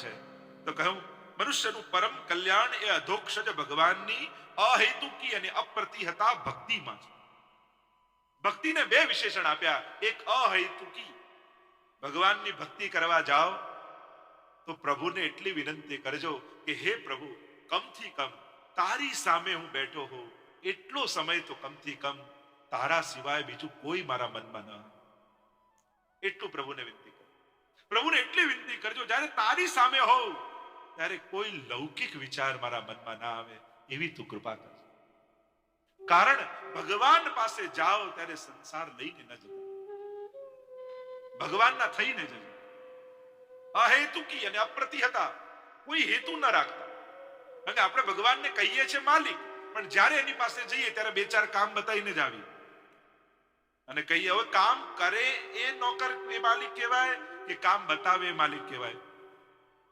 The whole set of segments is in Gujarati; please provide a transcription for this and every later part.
છે. તો કહ્યું, મનુષ્યનું પરમ કલ્યાણ એ અધોક્ષજ ભગવાનની અહેતુકી અને અપ્રતિહતા ભક્તિમાં છે ભક્તિને બે વિશેષણ આપ્યા. એક અહેતુકી. ભગવાનની ભક્તિ કરવા જાઓ, તો પ્રભુને એટલી વિનંતી કરજો કે, હે પ્રભુ, કમથી કમ તારી સામે હું બેઠો હોઉં. એટલો સમય તો કમથી કમ તારા સિવાય બીજું કોઈ મારા મનમાં ન. એટલું પ્રભુને વિનંતી પ્રભુને એટલી વિનંતી કરજો, જ્યારે તારી સામે હોઉં, ત્યારે કોઈ લૌકિક વિચાર મારા મનમાં ના આવે, એવી તું કૃપા કરજો. કારણ ભગવાન પાસે જાઓ ત્યારે સંસાર લઈને ન જતા. ભગવાનના થઈને જજો. અહેતુકી અને અપ્રતિહતા કોઈ હેતુ ન રાખતા. અને આપણે ભગવાનને કહીએ છીએ માલિક, પણ જ્યારે એની પાસે જઈએ ત્યારે બે ચાર કામ બતાવીને જ આવીએ. અને કહીએ, હવે કામ કરે એ નોકર, એ માલિક કહેવાય કે કામ બતાવે માલિક કહેવાય.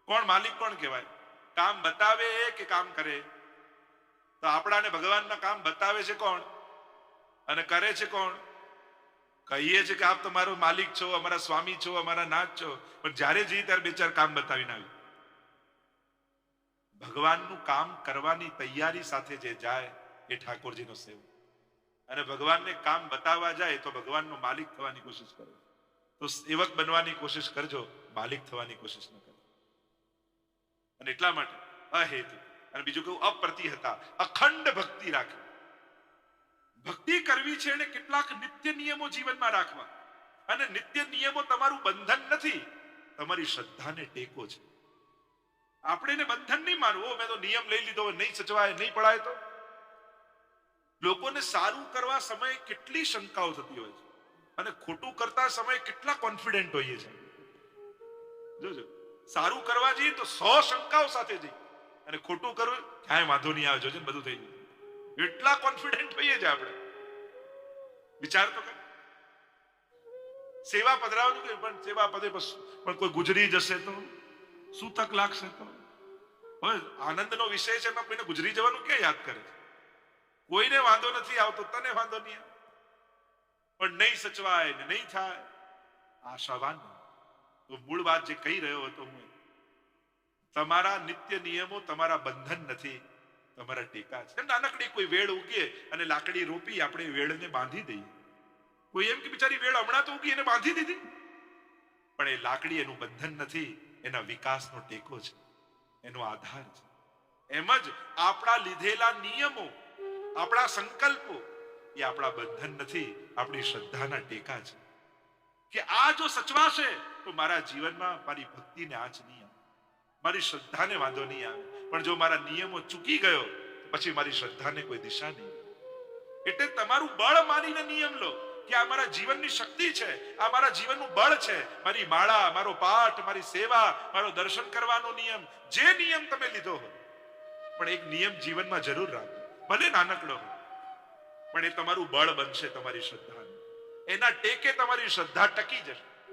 કોણ માલિક, કોણ કહેવાય? કામ બતાવે એ કે કામ કરે? તો આપણાને ભગવાનના કામ બતાવે છે કોણ? અને કરે છે કોણ? કહીએ છે કે આપ તમારો માલિક છો, અમારા સ્વામી છો, અમારા નાથ છો, પણ જ્યારે જઈએ ત્યારે બે ચાર કામ બતાવીને આવ્યું ભગવાનનું કામ કરવાની તૈયારી સાથે જે જાય એ ઠાકોરજીનો સેવ અને ભગવાનને કામ બતાવવા જાય તો ભગવાનનો માલિક થવાની કોશિશ કરો. તો સેવક બનવાની કોશિશ કરજો, માલિક થવાની કોશિશ ન કરજો. અને એટલા માટે અહેતુ. અને બીજું કેવું અપ્રતિહતા અખંડ ભક્તિ રાખવી. ભક્તિ કરવી છે એને કેટલાક નિત્ય નિયમો જીવનમાં રાખવા. અને નિત્ય નિયમો તમારું બંધન નથી, તમારી શ્રદ્ધાને ટેકો છે. આપણે એને બંધન નહીં માનવું. મેં તો નિયમ લઈ લીધો, નહીં સચવાય, નહીં પડાય તો. લોકોને સારું કરવા સમયે કેટલી શંકાઓ થતી હોય છે. અને ખોટું કરતા સમયે કેટલા કોન્ફિડન્ટ હોઈએ છે જોજો, સારું કરવા જઈએ તો સો શંકાઓ સાથે જઈએ. અને ખોટું કરવું ક્યાંય વાંધો નહીં આવે, જોજો બધું થઈ જાય. એટલા કોન્ફિડન્ટ હોઈએ છે આપણે. વિચાર તો કર. સેવા પધરાવવાનું કે પણ સેવા પધે પણ કોઈ ગુજરી જશે તો? શું તક લાગશે તો? હવે આનંદનો વિષય છે, એમાં કોઈને ગુજરી જવાનું ક્યાં યાદ કરે? છે કોઈને વાંધો નથી આવતો, તને વાંધો નહીં પણ નહીં સચવાય ને નહીં થાય. આશાવાન તો મૂળ વાત જે કહી રહ્યો હતો હું તમારા નિત્ય નિયમો તમારા બંધન નથી. તમારા ટેકા છે. નાનકડી કોઈ વેળ ઉગે અને લાકડી રોપી આપણે વેળને બાંધી દઈએ. કોઈ એમ કે બિચારી વેળ હમણાં તો ઉગી એને બાંધી દીધી. પણ એ લાકડી એનું બંધન નથી, એના વિકાસનો ટેકો છે. એનો આધાર છે. એમ જ આપણા લીધેલા નિયમો, આપણા સંકલ્પો એ આપણા બંધન નથી, આપણી શ્રદ્ધાના ટેકા છે. કે આ જો સચવાશે, તો મારા જીવનમાં મારી ભક્તિને આંચ નહીં આવે. મારી શ્રદ્ધાને વાંધો નહીં આવે. પણ જો મારા નિયમો ચૂકી ગયો પછી મારી શ્રદ્ધાને કોઈ દિશા નહીં. એટલે તમારું બળ માનીને નિયમ લો કે આ મારા જીવનની શક્તિ છે, આ મારા જીવનનું બળ છે. મારી માળા, મારો પાઠ, મારી સેવા, મારો દર્શન કરવાનો નિયમ, જે નિયમ તમે લીધો હોય. પણ એક નિયમ જીવનમાં જરૂર રાખો. ભલે નાનકડો હોય. પણ એ તમારું બળ બનશે તમારી શ્રદ્ધા એના ટેકે તમારી શ્રદ્ધા ટકી જશે.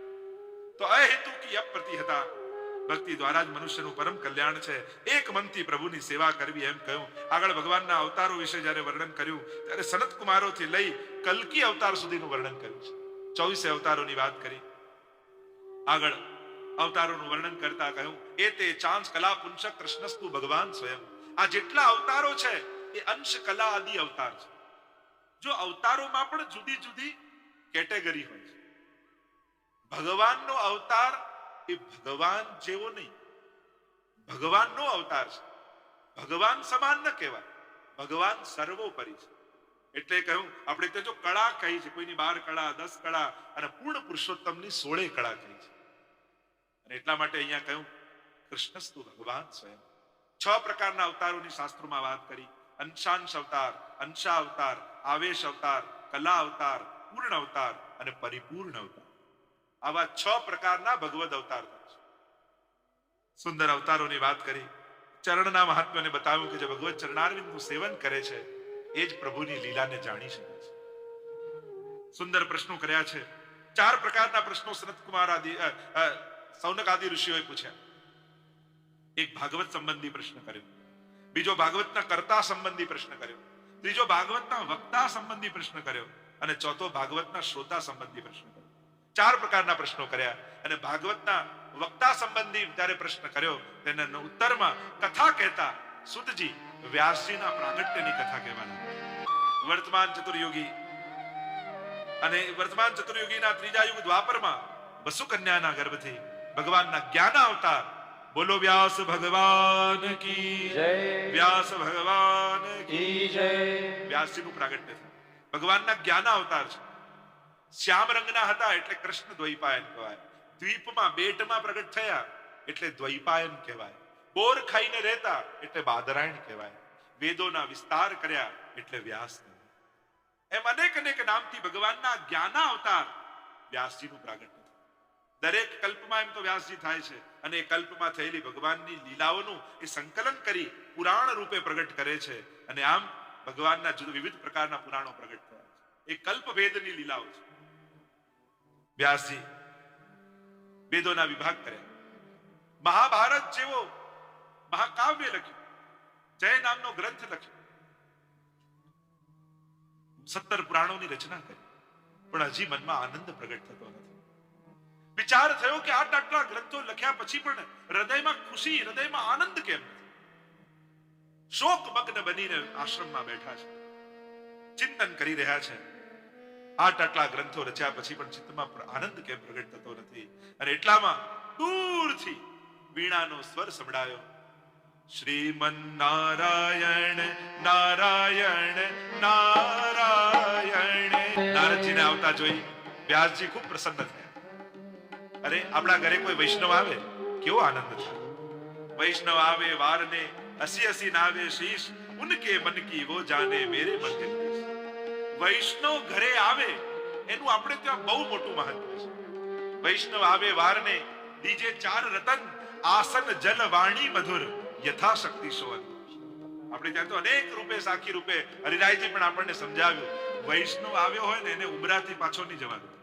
તો અહેતુ કી અપ્રતિહતા ભક્તિ દ્વારા જ મનુષ્યનું પરમ કલ્યાણ છે. એક મનથી પ્રભુની સેવા કરવી એમ કહ્યું. આગળ ભગવાનના અવતારો વિશે જ્યારે વર્ણન કર્યું, ત્યારે સનત કુમારોથી લઈ કલ્કી અવતાર સુધીનું વર્ણન કર્યું છે. ચોવીસે અવતારોની વાત કરી. આગળ અવતારોનું વર્ણન કરતા કહ્યું, એ તે ચાંસ કલા પુંસક કૃષ્ણસ્તુ ભગવાન સ્વયં. આ જેટલા અવતારો છે, એ અંશ કલા આદિ અવતાર છે. જો અવતારોમાં પણ જુદી જુદી કેટેગરી હોય છે. ભગવાનનો અવતાર એ ભગવાન જેવો નહીં. ભગવાનનો અવતાર છે. ભગવાન સમાન ન કહેવાય. ભગવાન સર્વોપરી છે. એટલે કહ્યું, આપણે તે જો કળા કહી છે, કોઈની બાર કળા, દસ કળા અને પૂર્ણ પુરુષોત્તમની સોળે કળા કહી છે. અને એટલા માટે અહીંયા કહ્યું, કૃષ્ણસ્તુ ભગવાન સ્વયં. છ પ્રકારના અવતારોની શાસ્ત્રોમાં વાત કરી. અંશાંશ અવતાર, અંશા અવતાર, આવેશ અવતાર, કલા અવતાર, પૂર્ણ અવતાર અને પરિપૂર્ણ અવતાર. આવા છ પ્રકારના ભગવદ અવતાર સુંદર અવતારોની વાત કરી, ચરણના મહાત્મ્યને બતાવ્યું કે જે ભગવત ચરણારવિંદનું સેવન કરે છે, એ જ પ્રભુની લીલાને જાણી શકે છે. સુંદર પ્રશ્નો કર્યા છે. ચાર પ્રકારના પ્રશ્નો સનતકુમાર આદિ સૌનક આદિ ઋષિઓએ પૂછ્યા. એક ભાગવત સંબંધી પ્રશ્ન કર્યો. બીજો ભાગવતના કર્તા સંબંધી પ્રશ્ન કર્યો. ત્રીજો ભાગવતના વક્તા સંબંધી પ્રશ્ન કર્યો. અને ચોથો ભાગવતના શ્રોતા સંબંધી પ્રશ્ન કર્યો. ચાર પ્રકારના પ્રશ્નો કર્યા. અને ભાગવતના વક્તા સંબંધી ત્યારે પ્રશ્ન કર્યો, તેના ઉત્તરમાં કથા કહેતા સુતજી વ્યાસજીના પ્રાગટ્યની કથા કહેવાના. વર્તમાન ચતુર્યુગી અને વર્તમાન ચતુર્યુગીના ત્રીજા યુગ દ્વાપરમાં વસુ કન્યાના ગર્ભથી ભગવાનના જ્ઞાન અવતાર બોલો વ્યાસ ભગવાન કી જય. વ્યાસ ભગવાન કી જય. વ્યાસજીનું પ્રાગટ્ય થયું. ભગવાનના જ્ઞાન અવતાર છે. શ્યામ રંગના હતા એટલે કૃષ્ણ દ્વૈપાયન કહેવાય. દ્વીપમાં બેટમાં પ્રગટ થયા એટલે દ્વૈપાયન કહેવાય. બોર ખાઈને રહેતા એટલે બાદરાયણ કહેવાય. વેદોના વિસ્તાર કર્યા એટલે વ્યાસ એમ અનેક અનેક નામથી ભગવાનના જ્ઞાન અવતાર વ્યાસજીનું પ્રાગટ્ય થયું. દરેક કલ્પમાં એમ તો વ્યાસજી થાય છે. અને એ કલ્પમાં થયેલી ભગવાનની લીલાઓનું એ સંકલન કરી પુરાણ રૂપે પ્રગટ કરે છે. અને આમ ભગવાનના જુદા વિવિધ પ્રકારના પુરાણો પ્રગટ થયા છે. એ કલ્પ ભેદની લીલાઓ છે. વ્યાસજી, વેદોના વિભાગ કર્યા. મહાભારત જેવો મહાકાવ્ય લખ્યું. જય નામનો ગ્રંથ લખ્યો. સત્તર પુરાણોની રચના કરી. પણ હજી મનમાં આનંદ પ્રગટ થતો નથી. વિચાર થયો કે આટલા આટલા ગ્રંથો લખ્યા પછી પણ હૃદયમાં ખુશી, હૃદયમાં આનંદ કેમ? શોક મગ્ન બનીને આશ્રમમાં બેઠા છે. ચિંતન કરી રહ્યા છે. આટ આટલા ગ્રંથો રચ્યા પછી પણ ચિત્તમાં આનંદ કેમ પ્રગટ થતો નથી? અને એટલામાં દૂરથી વીણાનો સ્વર સંભળાયો. શ્રીમન નારાયણ નારાયણ નારાયણ. નારદજીને આવતા જોઈ વ્યાસજી ખૂબ પ્રસન્ન થયા. અરે, આપણા ઘરે કોઈ વૈષ્ણવ આવે? કેવો આનંદ થાય વૈષ્ણવ આવે, વારને હસી હસી નાવે, શીશ ઉનકે મન કી વો જાને, મેરે મન કે વૈષ્ણવ ઘરે આવે, એનું આપણે ત્યાં બહુ મોટું મહત્વ છે. વૈષ્ણવ આવે, વારને દીજે ચાર રતન, આસન જલ વાણી મધુર, યથાશક્તિ સોન આપણે ત્યાં તો અનેક રૂપે, સાખી રૂપે, હરિરાયજી પણ આપણને સમજાવ્યું. વૈષ્ણવ આવ્યો હોય ને, એને ઉમરાથી પાછો નહીં જવાનું.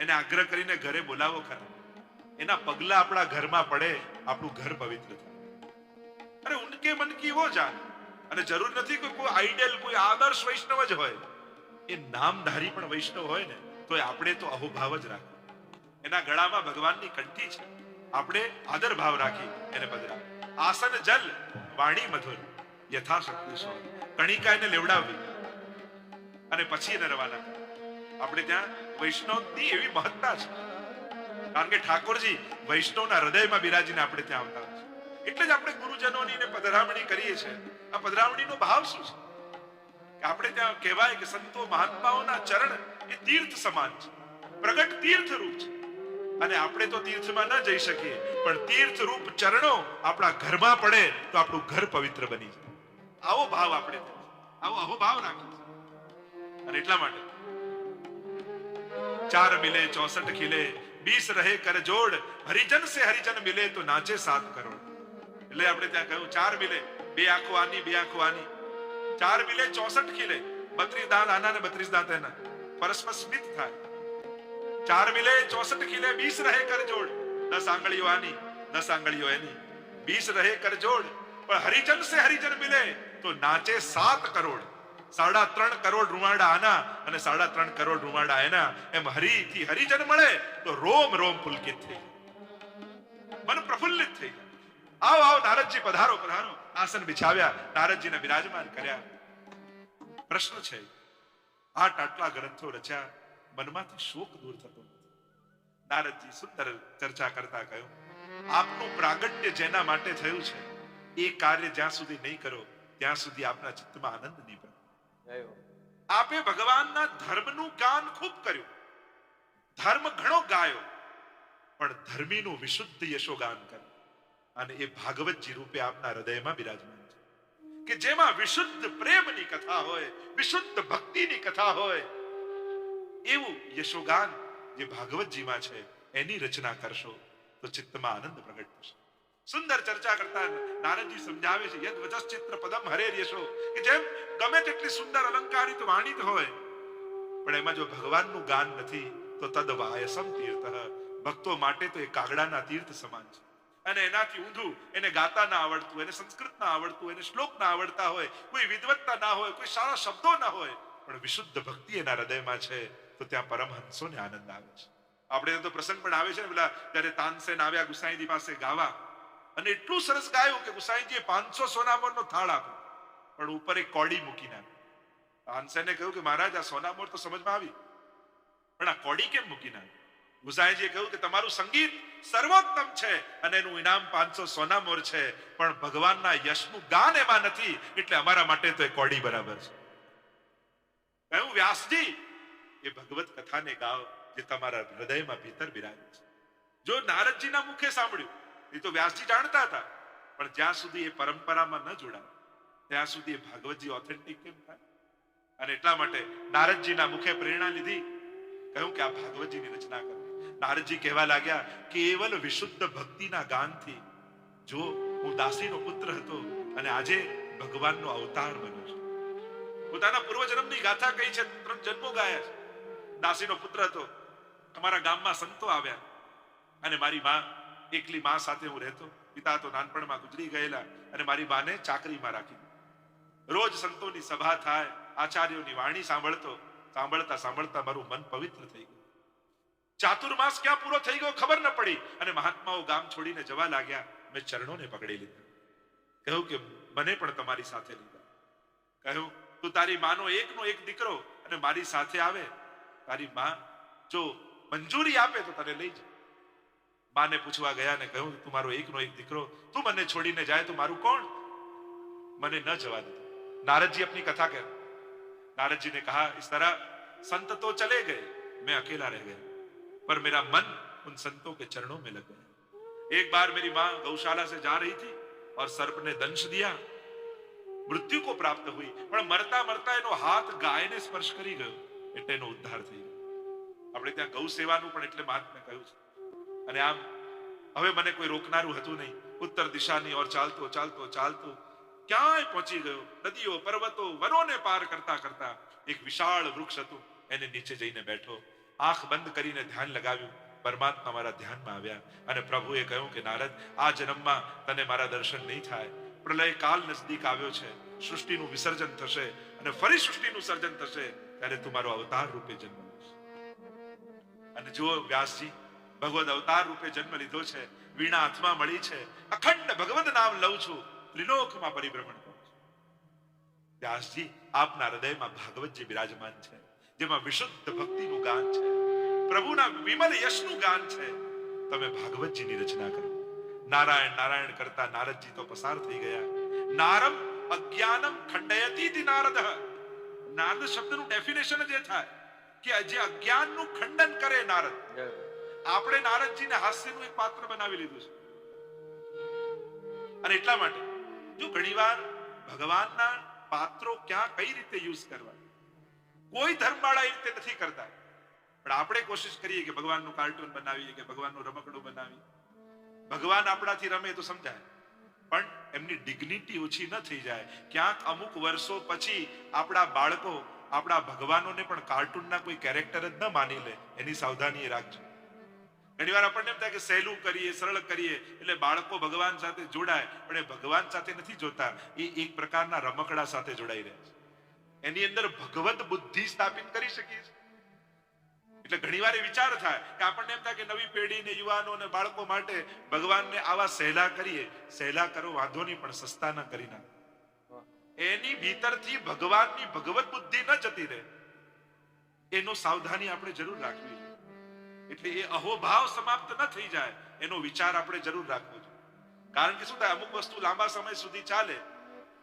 એને આગ્રહ કરીને ઘરે બોલાવો ખરા. એના પગલા આપણા ઘરમાં પડે, આપણું ઘર પવિત્ર થાય. અરે, ઉનકે મન કી વો જાન. અને જરૂર નથી કે કોઈ આઈડિયલ કોઈ આદર્શ વૈષ્ણવ જ હોય. એ નામધારી પણ વૈષ્ણવ હોય ને તો આપણે તો અહોભાવ જ રાખીએ એના ગળામાં ભગવાનની કંઠી છે. આપણે આદર ભાવ રાખી એને બદલા આસન જલ, વાણી મધુર, યથાશક્તિ સો કણિકા એને લેવડાવવી. અને પછી એને રવાના. આપણે ત્યાં વૈષ્ણવની એવી મહત્તા છે. કારણ કે ઠાકોરજી વૈષ્ણવના હૃદયમાં બિરાજીને આપણે ત્યાં આવતા છે. એટલે જ આપણે ગુરુજનોની ને પધરામણી કરીએ છીએ. આ પધરામણીનો ભાવ શું છે? કે આપણે ત્યાં કહેવાય કે સંતો મહાત્માઓના ચરણ એ તીર્થ સમાન છે. પ્રગટ તીર્થ રૂપ છે. અને આપણે તો તીર્થમાં ન જઈ શકીએ, પણ તીર્થ રૂપ ચરણો આપણા ઘરમાં પડે તો આપણું ઘર પવિત્ર બની જાય. આવો ભાવ આપણે આવો અહો ભાવ રાખીએ અને એટલા માટે ચાર મિલે ચોસઠ ખીલે બીસ રહે કર જોડ હરિજન સે હરિજન મિલે તો નાચે સાત કરોડ એટલે આપણે ત્યાં કહ્યું, ચાર મિલે, બે આંખો આની, બે આંખો આની. ચાર મિલે, ચોસઠ ખીલે. બત્રીસ દાંત આના ને બત્રીસ દાંત એના. પરસ્પર સ્મિત થાય. ચાર મિલે, ચોસઠ ખીલે બીસ રહે કર જોડ. દસ આંગળીઓ આની, દસ આંગળીઓ એની. બીસ રહે કર જોડ. પણ હરિજન સે હરિજન મિલે તો નાચે સાત કરોડ. સાડા ત્રણ કરોડ રૂમાડા આના અને સાડા ત્રણ કરોડ રૂમાડા એના. એમ હરી થી હરિજન મળે તો રોમ રોમ પુલકિત થઈ મન પ્રફુલ્લિત થઈ આવો આવો નારદજી પધારો પધારો. આસન બિછાવ્યા, નારદજીને બિરાજમાન કર્યા. પ્રશ્ન છે, આટ આટલા ગ્રંથો રચ્યા, મનમાંથી શોક દૂર થતો નારદજી સુંદર ચર્ચા કરતા કહ્યું, આપનું પ્રાગટ્ય જેના માટે થયું છે, એ કાર્ય જ્યાં સુધી નહીં કરો, ત્યાં સુધી આપના ચિત્તમાં આનંદ નહીં. આપે ભગવાનના ધર્મનું ગાન ખૂબ કર્યું. ધર્મ ઘણો ગાયો, પણ ધર્મીનું વિશુદ્ધ યશોગાન કર્યું. અને એ ભાગવતજી રૂપે આપના હૃદયમાં બિરાજમાન છે. કે જેમાં વિશુદ્ધ પ્રેમની કથા હોય, વિશુદ્ધ ભક્તિની કથા હોય, એવું યશોગાન જે ભાગવતજીમાં છે, એની રચના કરશો તો ચિત્તમાં આનંદ પ્રગટ થશે. સુંદર ચર્ચા કરતા નારદજી સમજાવે છે, યદ વચસ પદમ હરે રેશો કે જેમ ગમે તેટલી સુંદર અલંકારિત વાણીત હોય, પણ એમાં જો ભગવાનનું ગાન નથી, તો તદ વાયસમ તીર્થ. ભક્તો માટે તો એ કાગડાના તીર્થ સમાન છે. અને એનાથી ઊંધું, એને ગાતા ના આવડતું, એને સંસ્કૃત ના આવડતું, એને શ્લોક ના આવડતા હોય, કોઈ વિદવત્તા ના હોય, કોઈ સારા શબ્દો ના હોય, પણ વિશુદ્ધ ભક્તિ એના હૃદયમાં છે, તો ત્યાં પરમહંસોને આનંદ આવે છે. આપણે તો પ્રસંગ પણ આવે છે ને, પેલા ત્યારે તાનસેન આવ્યા ગુસાઈજી પાસે ગાવા અને એટલું સરસ ગાયું કે ગુસાઈજીએ પાંચસો સોનામોરનો થાળ આપ્યો. પણ ઉપર એક કોડી મૂકી નાખી હાનસેને કહ્યું કે મહારાજ, આ સોનામોર તો સમજમાં આવી. પણ આ કોડી કેમ મૂકી નાખી ગુસાઈજીએ કહ્યું કે તમારું સંગીત સર્વોત્તમ છે અને એનું ઇનામ પાંચસો સોનામોર છે, પણ ભગવાનના યશનું ગાન એમાં નથી, એટલે અમારા માટે તો એ કોડી બરાબર છે. કહ્યું, વ્યાસજી, એ ભગવત કથાને ગાવ જે તમારા હૃદયમાં ભીતર બિરાજ છે. જો નારદજીના મુખે સાંભળ્યું એ તો વ્યાસજી જાણતા હતા. પણ જ્યાં સુધી એ પરંપરામાં ન જોડાય, ત્યાં સુધી એ ભાગવતજી ઓથેન્ટિક કેમ થાય? અને એટલા માટે નારદજીના મુખે પ્રેરણા લીધી. કહ્યું કે આ ભાગવતજીની રચના કરો. નારદજી કહેવા લાગ્યા, કેવલ વિશુદ્ધ ભક્તિના ગાનથી જો હું દાસીનો પુત્ર હતો અને આજે ભગવાનનો અવતાર બન્યો છું. પોતાના પૂર્વજન્મની ગાથા કહી છે, ત્રણ જન્મો ગાયા છે. દાસીનો પુત્ર હતો. અમારા ગામમાં સંતો આવ્યા અને મારી માં એકલી માં સાથે હું રહેતો. પિતા તો નાનપણમાં ગુજરી ગયેલા અને મારી બાને ચાકરીમાં રાખી રોજ સંતોની સભા થાય, આચાર્યોની વાણી સાંભળતો, સાંભળતા સાંભળતા મારું મન પવિત્ર થઈ ગયું. ચાતુર્માસ ક્યાં પૂરો થઈ ગયો ખબર ન પડી અને મહાત્માઓ ગામ છોડીને જવા લાગ્યા. મેં ચરણોને પકડી લીધા. કહ્યું કે મને પણ તમારી સાથે લીધા. કહ્યું, તું તારી માનો એકનો એક દીકરો અને મારી સાથે આવે. તારી માં જો મંજૂરી આપે તો તને લઈ જા માને પૂછવા ગયા ને કહ્યું તું મારો એકનો એક દીકરો તું મને છોડીને જાય તો મારું કોણ મને ન જવા દીધું नारद जी अपनी कथा कह नारद जी ने कहा इस तरह संत तो चले गए मैं अकेला रह गया पर मेरा मन उन संतों के चरणों में लग गया एक बार मेरी मां गौशाला से जा रही थी और सर्प ने दंश दिया મૃત્યુ કો પ્રાપ્ત હુઈ પણ મરતા મરતા એનો હાથ ગાયને સ્પર્શ કરી ગયો એટલે એનો ઉદ્ધાર થઈ ગયો આપણે ત્યાં ગૌ સેવાનું પણ એટલે મહાત્મે કહ્યું છે અને આમ, હવે મને કોઈ રોકનારું હતું નહીં. ઉત્તર દિશાની ઓર ચાલતો ચાલતો ચાલતો, ક્યાંય પહોંચી ગયો? નદીઓ, પર્વતો, વનોને પાર કરતા કરતા એક વિશાળ વૃક્ષ હતું. એને નીચે જઈને બેઠો. આંખ બંધ કરીને ધ્યાન લગાવ્યું. પરમાત્મા મારા ધ્યાનમાં આવ્યા અને પ્રભુએ કહ્યું કે, નારદ, આ જન્મમાં તને મારા દર્શન નહીં થાય. પ્રલય કાલ નજદીક આવ્યો છે. સૃષ્ટિનું વિસર્જન થશે અને ફરી સૃષ્ટિનું સર્જન થશે. ત્યારે તું મારો અવતાર રૂપે જન્મ અને જુઓ વ્યાસજી ભગવદ અવતાર રૂપે જન્મ લીધો છે, વીણા હાથમાં મળી છે. અખંડ ભગવદ નામ લઉં છું, લીલોકમાં પરિભ્રમણ કરું છું. વ્યાસજી, આપના હૃદયમાં ભાગવતજી બિરાજમાન છે, જેમાં વિશુદ્ધ ભક્તિનું ગાન છે, પ્રભુના વિમલ યશનું ગાન છે, તમે ભાગવતજીની રચના કરો. નારાયણ નારાયણ કરતા નારદજી તો પસાર થઈ ગયા. નારમ અજ્ઞાનમ ખંડયતી નારદ નારદ શબ્દનું ડેફિનેશન જ એ થાય કે જે અજ્ઞાનનું ખંડન કરે નારદ. આપણે નારદજીને હાસ્યનું એક પાત્ર બનાવી લીધું છે. અને એટલા માટે, જો ઘણીવાર ભગવાનના પાત્રો ક્યાં કઈ રીતે યુઝ કરવા, કોઈ ધર્મવાળા એ રીતે નથી કરતા. પણ આપણે કોશિશ કરીએ કે ભગવાનનું કાર્ટૂન બનાવીએ, કે ભગવાનનું રમકડું બનાવીએ. ભગવાન આપણાથી રમે તો સમજાય. પણ એમની ડિગ્નિટી ઓછી ન થઈ જાય. ક્યાંક અમુક વર્ષો પછી આપણા બાળકો આપણા ભગવાનોને પણ કાર્ટૂનના કોઈ કેરેક્ટર જ ન માની લે. એની સાવધાની રાખજો. ઘણી વાર આપણને એમ થાય કે સહેલું કરીએ, સરળ કરીએ, એટલે બાળકો ભગવાન સાથે જોડાય, પણ એ ભગવાન સાથે નથી જોતા. એ એક પ્રકારના રમકડા સાથે જોડાઈ રહ્યા છે. એની અંદર ભગવત બુદ્ધિ સ્થાપિત કરી શકીએ છીએ. એટલે ઘણીવાર વિચાર થાય કે આપણને એમ થાય કે નવી પેઢી ને યુવાનો અને બાળકો માટે ભગવાનને આવા સહેલા કરીએ. સહેલા કરો, વાંધો નહીં, પણ સસ્તા ન કરી નાખો. એની ભીતરથી ભગવાનની ભગવત બુદ્ધિ ન જતી રહે. એનો સાવધાની આપણે જરૂર રાખવી એટલે એ અહોભાવ સમાપ્ત ન થઈ જાય, એનો વિચાર આપણે જરૂર રાખવો જોઈએ. કારણ કે શું થાય, અમુક વસ્તુ લાંબા સમય સુધી ચાલે,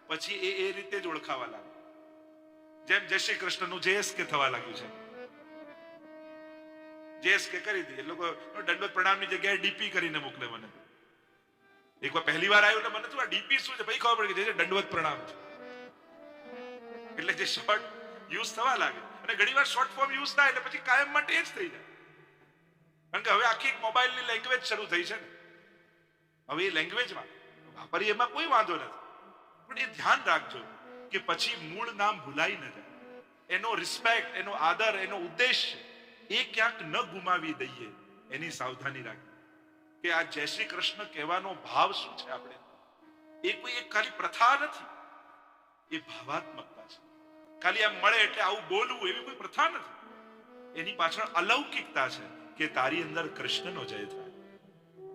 પછી એ એ રીતે જ ઓળખાવા લાગે. જેમ જય શ્રી કૃષ્ણનું જેએસ કે થવા લાગ્યું છે. જેએસ કે કરી દે એ લોકો દંડવત પ્રણામની જગ્યાએ ડીપી કરીને મોકલે મને. એકવાર પહેલી વાર આવ્યું ને મને તો આ ડીપી શું છે? પછી ખબર પડી જે દંડવત પ્રણામ છે. એટલે જે શોર્ટ યુઝ થવા લાગે. અને ઘણીવાર શોર્ટ ફોર્મ યુઝ થાય એટલે પછી કાયમ માટે એ જ થઈ જાય. કારણ કે હવે આખી મોબાઈલની લેંગ્વેજ શરૂ થઈ છે ને. હવે એ લેંગ્વેજમાં વાપરીએ એમાં કોઈ વાંધો નથી. પણ એ ધ્યાન રાખજો કે પછી મૂળ નામ ભૂલાઈ ન જાય. એનો રિસ્પેક્ટ એનો આદર, એનો ઉદ્દેશ એ ક્યાંક ન ગુમાવી દઈએ. એની સાવધાની રાખી કે આ જય શ્રી કૃષ્ણ કહેવાનો ભાવ શું છે આપણે? એ કોઈ એક ખાલી પ્રથા નથી. એ ભાવાત્મકતા છે. ખાલી આમ મળે એટલે આવું બોલવું એવી કોઈ પ્રથા નથી. એની પાછળ અલૌકિકતા છે. કે તારી અંદર કૃષ્ણનો જય થાય.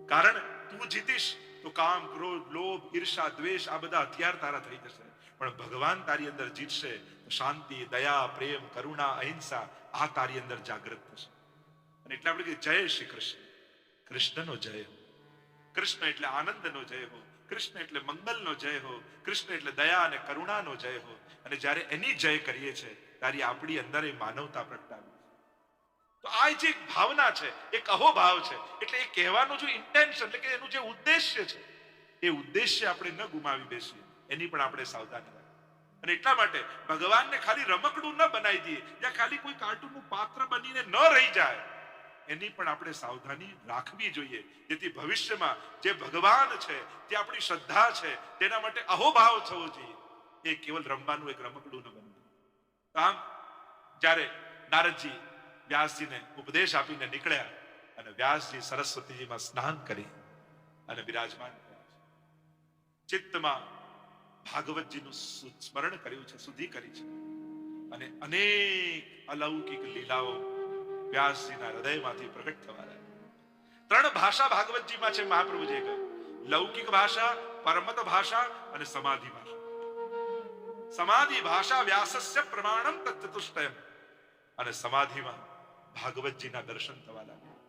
કારણ તું જીતીશ, તો કામ, ક્રોધ, લોભ, ઈર્ષા, દ્વેષ, આ બધા હથિયાર તારા થઈ જશે. પણ ભગવાન તારી અંદર જીતશે શાંતિ, દયા, પ્રેમ, કરુણા, અહિંસા, આ તારી અંદર જાગૃત થશે. અને એટલે આપણે કહીએ, જય શ્રી કૃષ્ણ. કૃષ્ણનો જય કૃષ્ણ એટલે આનંદનો જય હો. કૃષ્ણ એટલે મંગલનો જય હો. કૃષ્ણ એટલે દયા અને કરુણાનો જય હો. અને જ્યારે એની જય કરીએ છીએ ત્યારે આપણી અંદર એ માનવતા પ્રગટાવે. તો આ જે એક ભાવના છે, એક અહોભાવ છે, એટલે એ કહેવાનું જો ઇન્ટેન્શન એટલે કે એનું જે ઉદ્દેશ્ય છે, એ ઉદ્દેશ્ય આપણે ન ગુમાવી બેસીએ, એની પણ આપણે સાવધાની અને એટલા માટે ભગવાનને ખાલી રમકડું ન બનાવી દઈએ યા ખાલી કોઈ કાર્ટૂનનું પાત્ર બનીને ન રહી જાય, એની પણ આપણે સાવધાની રાખવી જોઈએ. જેથી ભવિષ્યમાં જે ભગવાન છે, જે આપણી શ્રદ્ધા છે, તેના માટે અહોભાવ થવો જોઈએ. એ કેવલ રમવાનું એક રમકડું ન બનવું આમ, જ્યારે નારદજી વ્યાસજીને ઉપદેશ આપીને નીકળ્યા અને વ્યાસજી સરસ્વતીજીમાં સ્નાન કરી અને બિરાજમાન ચિત્તમાં ભાગવતજીનું સ્મરણ કર્યું છે સુધી કરી છે. અને અનેક અલૌકિક લીલાઓ વ્યાસજીના હૃદયમાંથી પ્રગટ થવા લાગી ત્રણ ભાષા ભાગવતજીમાં છે, મહાપ્રભુજીએ કહ્યું. લૌકિક ભાષા, પરમત ભાષા અને સમાધિ ભાષા. સમાધિ ભાષા વ્યાસસ્ય પ્રમાણમ તત્ચતુષ્ટયમ. અને સમાધિમાં ભાગવતજીના દર્શન થવા લાગ્યા.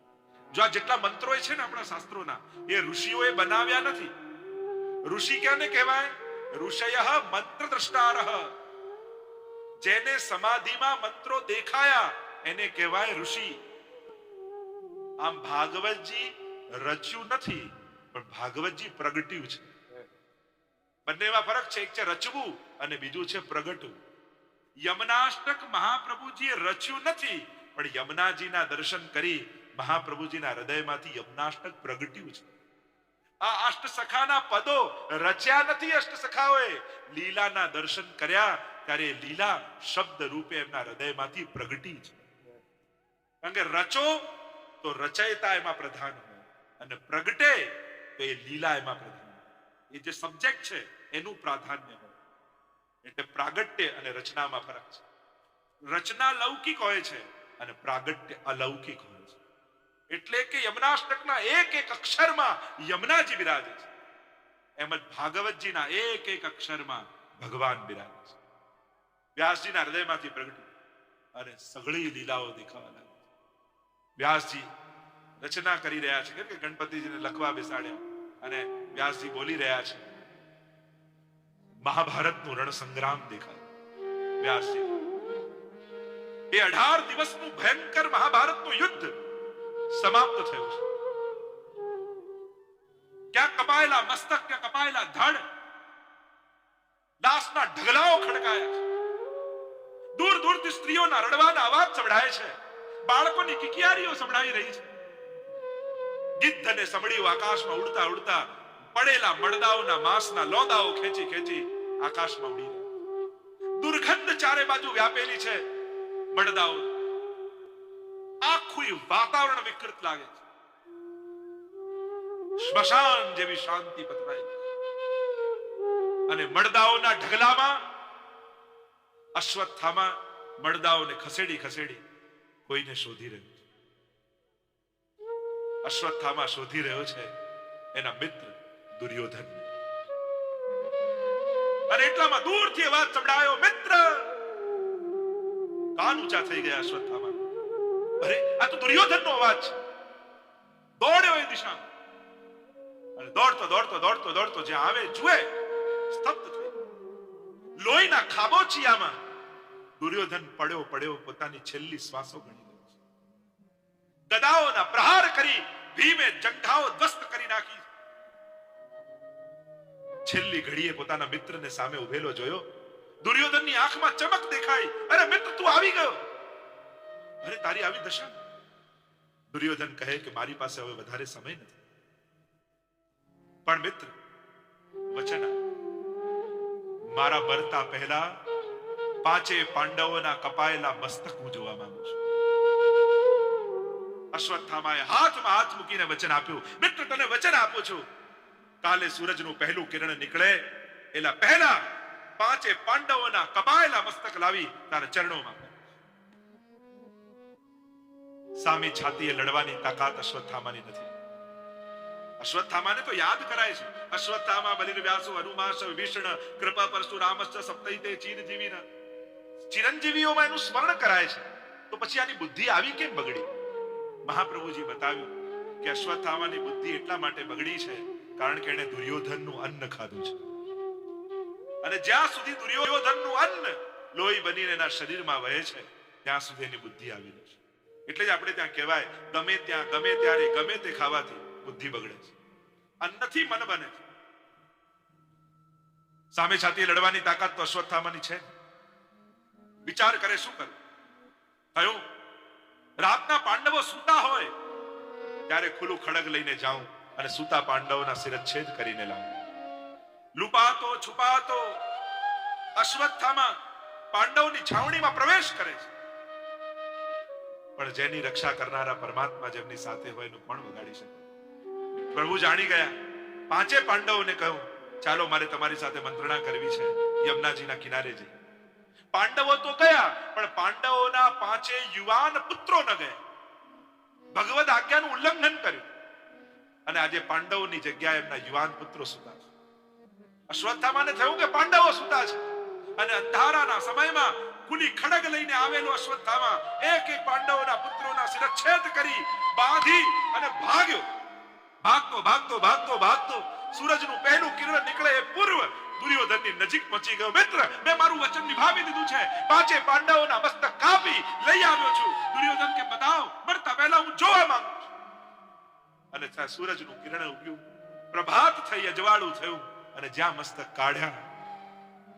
જો આ જેટલા મંત્રો છે ને આપણા શાસ્ત્રોના, એ ઋષિઓએ બનાવ્યા નથી. ઋષિ ક્યાંને કહેવાય? ઋષય મંત્ર દ્રષ્ટારહ જેને સમાધિમાં મંત્રો દેખાયા, એને કહેવાય ઋષિ. આમ ભાગવતજી રચ્યું નથી, પણ ભાગવતજી પ્રગટ્યું છે. બંનેમાં ફરક છે, એક છે રચવું અને બીજું છે પ્રગટવું. યમનાષ્ટક મહાપ્રભુજીએ રચ્યું નથી પણ યમુનાજીના દર્શન કરી મહાપ્રભુજીના હૃદયમાંથી યમનાષ્ટક પ્રગટ્યું છે. આ અષ્ટસખાના પદો રચ્યા નથી અષ્ટસખાઓએ. લીલાના દર્શન કર્યા ત્યારે લીલા શબ્દ રૂપે એમના હૃદયમાંથી પ્રગટી છે. કારણ કે રચો તો રચયતા એમાં પ્રધાન હોય અને પ્રગટે તો એ લીલા એમાં પ્રધાન એ જે સબ્જેક્ટ છે એનું પ્રાધાન્ય હોય. એટલે પ્રાગટ્ય અને રચનામાં ફરક છે. રચના લૌકિક હોય છે. અને પ્રાગટ્ય અલૌકિક હોય છે. એટલે કે યમનાષ્ટકના એક એક અક્ષરમાં યમનાજી બિરાજે છે. એમ જ ભાગવતજીના એક એક અક્ષરમાં ભગવાન બિરાજે છે. વ્યાસજીના હૃદયમાંથી પ્રગટ અને સઘળી લીલાઓ દેખાવા લાગે. વ્યાસજી રચના કરી રહ્યા છે. કે ગણપતિજીને લખવા બેસાડ્યા અને વ્યાસજી બોલી રહ્યા છે. મહાભારતનું રણ સંગ્રામ દેખાય. વ્યાસજી એ અઢાર દિવસનું ભયંકર મહાભારતનું યુદ્ધ સમાપ્ત થયું છે. ક્યાં કપાયેલા મસ્તક ક્યાં કપાયેલા ધડ, દાસના ઢગલાઓ ખડકાયા છે. દૂર દૂરથી સ્ત્રીઓના રડવાના અવાજ સંભળાય છે. બાળકોની કિકિયારીઓ સંભળાઈ રહી છે. ગીધ અને સમડીઓ આકાશમાં ઉડતા ઉડતા પડેલા મડદાઓના માંસના લોદાઓ ખેંચી ખેંચી આકાશમાં ઉડી દુર્ગંધ ચારે બાજુ વ્યાપેલી છે. મડદાઓ આખું વાતાવરણ વિકૃત લાગે છે. સ્મશાન જેવી શાંતિ પથરાઈ અને મડદાઓના ઢગલામાં, અશ્વત્થામાં મડદાઓને ખસેડી ખસેડી કોઈને શોધી રહ્યો છે. અશ્વત્થામાં શોધી રહ્યો છે એના મિત્ર દુર્યોધન અને એટલામાં દૂરથી અવાજ સંભળાયો, મિત્ર કાન ઊંચા થઈ ગયા અશ્વત્થામા અરે, આ તો દુર્યોધનનો અવાજ છે. દોડ્યો એ દિશામાં. અને દોડતો દોડતો દોડતો દોડતો જ્યાં આવે, જુએ, સ્તબ્ધ થઈ લોહીના ખાબોચિયામાં દુર્યોધન પડ્યો પડ્યો, પોતાની છેલ્લી શ્વાસો ગણી ગયો ગદાઓના પ્રહાર કરી, ભીમે જંઘાઓ ધ્વસ્ત કરી નાખી. છેલ્લી ઘડીએ પોતાના મિત્રને સામે ઉભેલો જોયો. દુર્યોધનની આંખમાં ચમક દેખાઈ. અરે મિત્ર, તું આવી ગયો. અરે, તારી આવી દશા દુર્યોધન કહે કે મારી પાસે હવે વધારે સમય નથી. પણ મિત્ર, વચન મારા મરતા પહેલા પાંચે પાંડવોના કપાયેલા મસ્તક હું જોવા માંગુ છું. અશ્વત્થામાએ હાથમાં હાથ મૂકીને વચન આપ્યું. મિત્ર, તને વચન આપું છું. કાલે સૂરજનું પહેલું કિરણ નીકળે, એલા પહેલા પાંચે પાંડવોના કપાયેલા મસ્તક લાવી તારા ચરણોમાં. સામી છાતીએ લડવાની તાકાત અશ્વત્થામાની નથી. અશ્વત્થામાને તો યાદ કરાય છે. અશ્વત્થામા, બલિર વ્યાસો, હનુમાસ વિષ્ણ કૃપા પરશુરામશ્ચ સપ્તૈતે, ચિરજીવીન. ચિરંજીવીઓમાં એનું સ્મરણ કરાય છે. તો પછી આની બુદ્ધિ આવી કેમ બગડી? મહાપ્રભુજી બતાવ્યું કે અશ્વત્થામાની બુદ્ધિ એટલા માટે બગડી છે કારણ કે એણે દુર્યોધનનું અન્ન ખાધું છે. અને જ્યાં સુધી દુર્યોધનનું અન્ન લોહી બનીને એના શરીરમાં વહે છે, ત્યાં સુધી એની બુદ્ધિ આવી છે. એટલે જ આપણે ત્યાં કહેવાય, ગમે ત્યાં, ગમે ત્યારે, ગમે તે ખાવાથી બુદ્ધિ બગડે છે. અન્નથી મન બને છે. સામે છાતી લડવાની તાકાત તો અશ્વત્થામાની છે. વિચાર કરે શું કરે? થયું? રાતના પાંડવો સૂતા હોય, ત્યારે ખુલ્લું ખડગ લઈને જાઉં અને સૂતા પાંડવોના શિરચ્છેદ કરીને લાવું. લુપાતો, છુપાતો, અશ્વત્થામાં, પાંડવની છાવણીમાં પ્રવેશ કરે છે. પણ જેની રક્ષા કરનારા પરમાત્મા જેમની સાથે હોય એનું કોણ વગાડી શકે? પ્રભુ જાણી ગયા. પાંચે પાંડવોને કહ્યું, ચાલો, મારે તમારી સાથે મંત્રણા કરવી છે, યમુનાજીના કિનારે જઈ. પાંડવો તો ગયા, પણ પાંડવોના પાંચે યુવાન પુત્રો ન ગયા. ભગવદ આજ્ઞાનું ઉલ્લંઘન કર્યું. અને આજે પાંડવોની જગ્યાએ એમના યુવાન પુત્રો સુતા છે અશ્વત્થામાને થયું કે પાંડવો સુતા છે? અને અંધારાના સમયમાં કુલી ખડગ લઈને આવેલો અશ્વત્થામા એક એક પાંડવોના પુત્રોના શિરચ્છેદ કરી બાંધી અને ભાગ્યો. ભાગતો ભાગતો ભાગતો ભાગતો સૂરજનું પહેલું કિરણ નીકળે એ પૂર્વ દુર્યોધનની નજીક પહોંચી ગયો. મિત્ર, મેં મારું વચન નિભાવી દીધું છે. પાંચે પાંડવોના મસ્તક કાપી લઈ આવ્યો છું. દુર્યોધન કે, બતાવ મરતા પહેલા હું જોવા માંગુ છું. અને ત્યાં સૂરજનું કિરણ ઉગ્યું. પ્રભાત થઈ અજવાળું થયું. અને જ્યાં મસ્તક કાઢ્યા,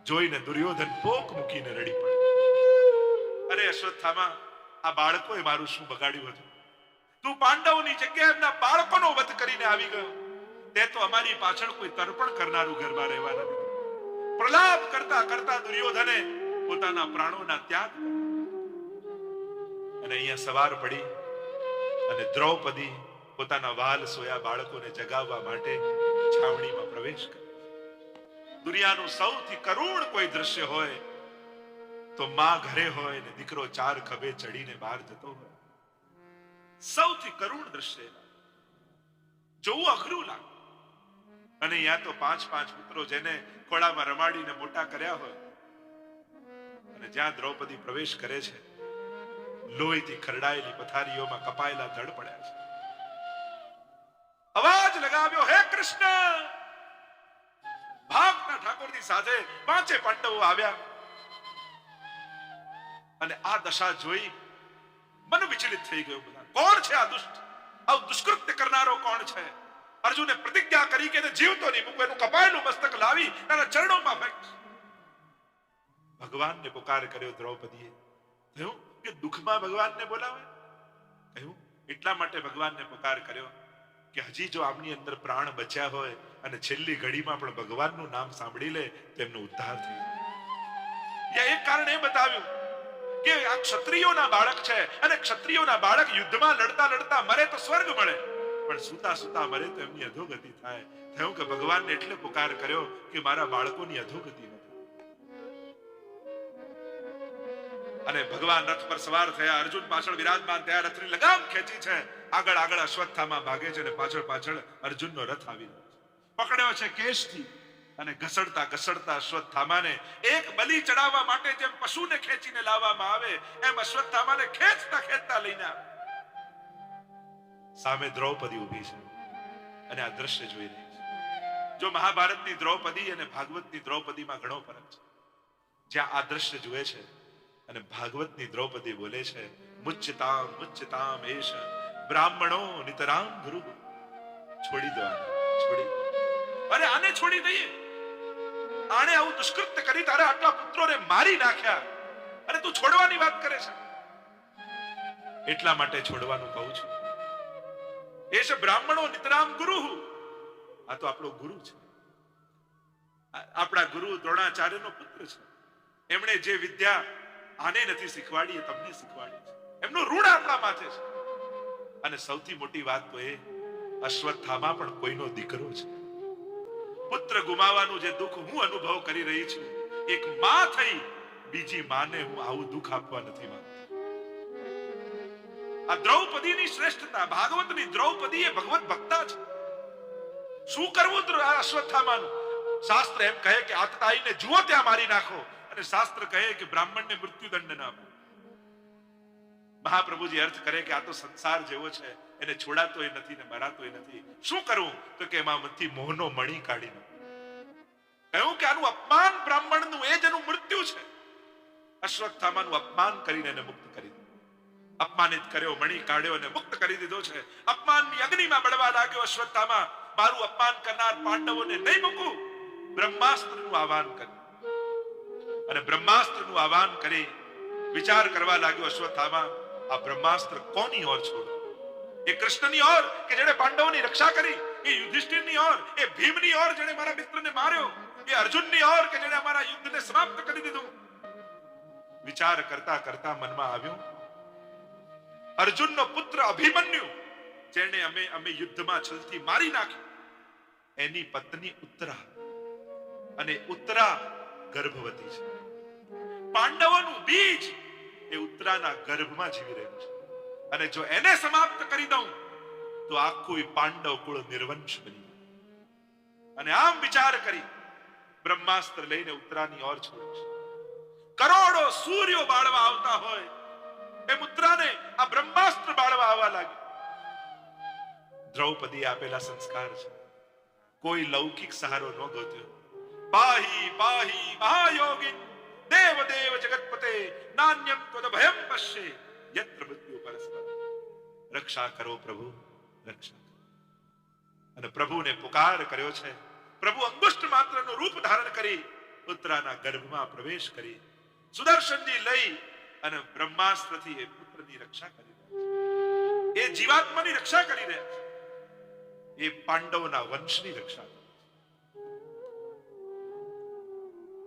જોઈને દુર્યોધન પોક મૂકીને રડી પડ્યો અરે અશ્વત્થામાં, આ બાળકોએ મારું શું બગાડ્યું હતું? તું પાંડવોની જગ્યાએ એમના બાળકોનો વધ કરીને આવી ગયો. તે તો અમારી પાછળ કોઈ તર્પણ કરનારું ઘરમાં રહેવા નથી પ્રલાપ કરતા કરતા દુર્યોધને પોતાના પ્રાણોના ત્યાગ અને અહીંયા સવાર પડી અને દ્રૌપદી પોતાના વાલ સોયા બાળકોને જગાવવા માટે છાવણીમાં પ્રવેશ કર્યો દુનિયાનું સૌથી કરુણ કોઈ દ્રશ્ય હોય, તો માં ઘરે હોય ને દીકરો ચાર ખભે ચડીને બહાર જતો હોય. સૌથી કરુણ દ્રશ્ય જોવું અઘરું લાગે. અને યા તો પાંચ પાંચ પુત્રો જેને ખોળામાં રમાડીને મોટા કર્યા હોય, અને જ્યાં દ્રૌપદી પ્રવેશ કરે છે, લોહીથી ખરડાયેલી પથારીઓમાં કપાયેલા ધડ પડ્યા છે. અવાજ લગાવ્યો, હે કૃષ્ણ! ભાગના ઠાકોરની સાથે પાંચે પાંડવો આવ્યા. અને આ દશા જોઈ મન વિચલિત થઈ ગયું બધા. કોણ છે આ દુષ્ટ? આવું દુષ્કૃત્ય કરનારો કોણ છે? અર્જુને પ્રતિજ્ઞા કરી કે જીવતો નહીં. મૂકું એનું કપાયેલું મસ્તક લાવી એના ચરણોમાં ફેંક. ભગવાનને પુકાર કર્યો દ્રૌપદીએ. કહ્યું કે દુઃખમાં ભગવાનને બોલાવે? કહ્યું એટલા માટે ભગવાનને પુકાર કર્યો કે હજી જો આમની અંદર પ્રાણ બચ્યા હોય અને છેલ્લી ઘડીમાં પણ ભગવાનનું નામ સાંભળી લે, તેમનો ઉદ્ધાર થયો. એક કારણ એ બતાવ્યું કે આ ક્ષત્રિયોના બાળક છે અને ક્ષત્રિયોના બાળક યુદ્ધમાં લડતા લડતા મરે તો સ્વર્ગ મળે. પણ સુતા સુતા મરે તો એમની અધોગતિ થાય. થયું કે ભગવાનને એટલે પુકાર કર્યો કે મારા બાળકોની અધોગતિ અને ભગવાન રથ પર સવાર થયા, અર્જુન પાછળ વિરાજમાન થયા, રથની લગામ ખેંચી છે. આગળ આગળ અશ્વત્થામાં ભાગે છે અને પાછળ પાછળ અર્જુનનો રથ આવી રહ્યો પકડ્યો છે કેશથી અને ઘસડતા ઘસડતા અશ્વત્થામાને એક બલિ ચડાવવા માટે જેમ પશુને ખેંચીને લાવવામાં આવે, એમ અશ્વત્થામાને ખેંચતા ખેંચતા લઈને સામે દ્રૌપદી ઊભી છે અને આ દ્રશ્ય જોઈ રહી છે. જો મહાભારતની દ્રૌપદી અને ભાગવતની દ્રૌપદીમાં ઘણો ફરક છે. જ્યાં આ દ્રશ્ય જુએ છે અને ભાગવતની દ્રૌપદી બોલે છે મુચ્ચતામ મુચ્ચતામ એશ બ્રાહ્મણો નિતરામ ગુરુ છોડી દેવાના, છોડી અરે આને છોડી દઈએ. આને આવું દુષ્કૃત્ય કરી તારે આટલા પુત્રોને મારી નાખ્યા. અને તું છોડવાની વાત કરે છે. એટલા માટે છોડવાનું કહું છું. એ છે બ્રાહ્મણો નિતરામ ગુરુ આ તો આપણો ગુરુ છે. આપણા ગુરુ દ્રોણાચાર્યનો પુત્ર છે. એમણે જે વિદ્યા આને નથી શીખવાડી, એ તમને શીખવાડી છે. એમનું ઋણ આપણા માથે છે. અને સૌથી મોટી વાત તો એ, અશ્વત્થામાં પણ કોઈનો દીકરો છે. પુત્ર ગુમાવાનું જે દુઃખ હું અનુભવ કરી રહી છું, એક માં થઈ, બીજી માને હું આવું દુઃખ આપવા નથી માંગતો. આ દ્રૌપદીની શ્રેષ્ઠતા, ભાગવતની દ્રૌપદી એ ભગવત ભક્તા છે. શું કરવું અશ્વત્થામાનું? શાસ્ત્ર એમ કહે કે આતતાઈને જુઓ ત્યાં મારી નાખો. અને શાસ્ત્ર કહે કે બ્રાહ્મણને મૃત્યુદંડ ના આપો. મહાપ્રભુજી અર્થ કરે કે આ તો સંસાર જેવો છે. એને છોડાતોય નથી ને મરાતોય નથી. શું કરવું તો કે એમાંથી મોહનો મણી કાઢી કહ્યું કે આનું અપમાન બ્રાહ્મણનું, એ જ એનું મૃત્યુ છે. અશ્વત્થામાનું અપમાન કરીને એને મુક્ત કરી અપમાનિત કર્યો, મણી કાઢ્યો અને મુક્ત કરી દીધો છે. અપમાનની અગ્નિમાં બળવા લાગ્યો અશ્વત્થામા. મારું અપમાન કરનાર પાંડવોને નહીં મૂકું. બ્રહ્માસ્ત્રનું આહવાન કર્યું અને બ્રહ્માસ્ત્રનું આહવાન કરી વિચાર કરવા લાગ્યો અશ્વત્થામા, આ બ્રહ્માસ્ત્ર કોની ઓર છોડો? એ કૃષ્ણની ઓર કે જેણે પાંડવોની રક્ષા કરી, એ યુધિષ્ઠિરની ઓર, એ ભીમની ઓર જેણે મારા મિત્રને માર્યો, એ અર્જુનની ઓર કે જેણે અમારા યુદ્ધને સમાપ્ત કરી દીધું. વિચાર કરતા કરતા મનમાં આવ્યું, અર્જુનનો પુત્ર અભિમન્યુ જેને અમે અમે યુદ્ધમાં છલથી મારી નાખ્યો. એની પત્ની ઉત્તરા અને ઉત્તરા ગર્ભવતી છે. પાંડવોનું બીજ એ ઉત્તરાના ગર્ભમાં જીવી રહ્યું છે. અને જો એને સમાપ્ત કરી દઉં, તો આખું પાંડવ કુળ નિર્વંશ બની અને આમ વિચાર કરી બ્રહ્માસ્ત્ર લઈને ઉત્તરાની ઓર છે. કરોડો સૂર્યો બાળવા આવતા હોય, એમ ઉત્તરાને આ બ્રહ્માસ્ત્ર બાળવા આવવા લાગ્યું. દ્રૌપદી આપેલા સંસ્કાર છે. કોઈ લૌકિક સહારો ન ગોત્યો. પાહી પાહી, મહાયોગી દેવ દેવ જગતપતે, નાન્યમ ત્વદ ભયમ પશ્યે. યત્ર મૃત્યુ રક્ષા કરો પ્રભુ રક્ષા અને પ્રભુને પુકાર કર્યો છે। પ્રભુ અંગુષ્ઠ માત્રનું રૂપ ધારણ કરી પુત્રના ગર્ભમાં પ્રવેશ કરી સુદર્શનજી લઈ અને બ્રહ્માસ્ત્રથી એ પુત્રની રક્ષા કરી રહ્યા છે. એ જીવાત્માની રક્ષા કરી રહ્યા છે। એ પાંડવના વંશની રક્ષા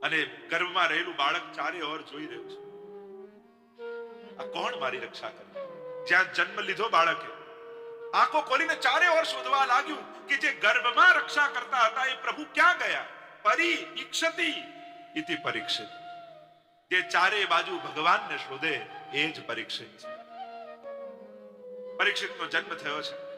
અને ગર્ભમાં રહેલું બાળક ચારે ઓર જોઈ રહ્યું છે। આ કોણ મારી રક્ષા કરે? જ્યાં જન્મ લીધો બાળકે. આંખો ખોલીને ચારે ઓર શોધવા લાગ્યું કે જે ગર્ભમાં રક્ષા કરતા હતા એ પ્રભુ ક્યાં ગયા? પરી ઈક્ષતિ ઇતિ પરીક્ષિત. જે ચારે બાજુ ભગવાનને શોધે, એ જ પરીક્ષિત છે. પરીક્ષિતનો જન્મ થયો છે.